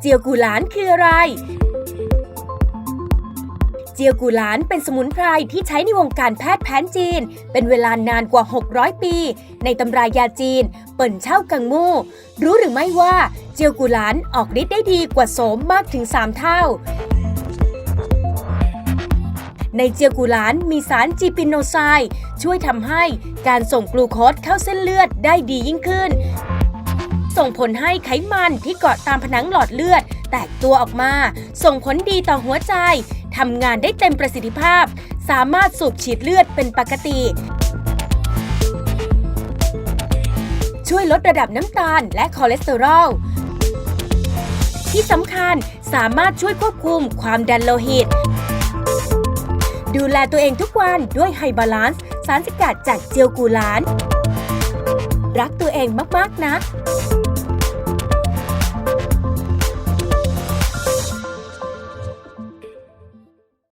เจียวกูหลานคืออะไร เจียวกูหลานเป็นสมุนไพรที่ใช้ในวงการแพทย์แผนจีน เป็นเวลานานกว่า 600 ปี ในตำรายาจีน เปิ่นเช่ากังมู รู้หรือไม่ว่าเจียวกูหลานออกฤทธิ์ได้ดีกว่าโสมมากถึง 3 เท่าในเจียวกูหลานมีสารจีปินโนไซด์ช่วยทำให้การส่งกลูโคสเข้าเส้นเลือดได้ดียิ่งขึ้น ส่งผลให้ไขมันที่เกาะตามผนังหลอดเลือด แตกตัวออกมา ส่งผลดีต่อหัวใจทำงานได้เต็มประสิทธิภาพ สามารถสูบฉีดเลือดเป็นปกติ ช่วยลดระดับน้ำตาลและคอเลสเตอรอล ที่สำคัญสามารถช่วยควบคุมความดันโลหิต ดูแลตัวเองทุกวันด้วยไฮบาลานซ์สารสกัดจากเจียวกูลาน รักตัวเองมาก ๆ นะ